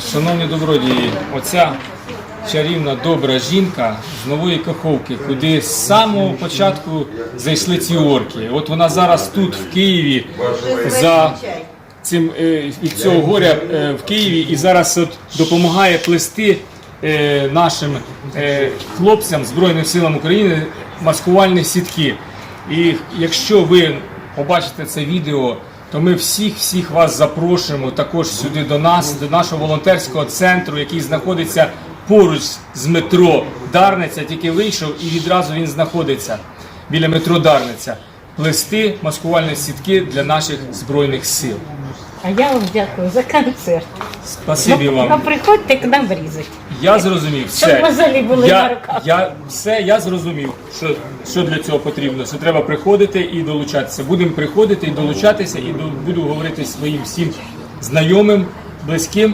Шановні добродії, оця чарівна добра жінка з нової каховки, куди з самого початку зайшли ці орки. От вона зараз тут, в Києві, за цим е, від цього горя е, в Києві, і зараз от допомагає плести е, нашим е, хлопцям Збройним силам України маскувальні сітки. І якщо ви побачите це відео, то ми всіх всіх вас запрошуємо також сюди до нас, до нашого волонтерського центру, який знаходиться поруч з метро Дарниця. Тільки вийшов і відразу він знаходиться біля метро Дарниця. Плести маскувальні сітки для наших збройних сил. А я вам дякую за концерт. Спасибі Ну, вам. приходьте к нам різати. Я зрозумів. Щоб Все. мозолі були я, на руках. Я, все, я зрозумів, що, що для цього потрібно. Що треба приходити і долучатися. Будемо приходити і долучатися, і до- буду говорити своїм всім знайомим, близьким.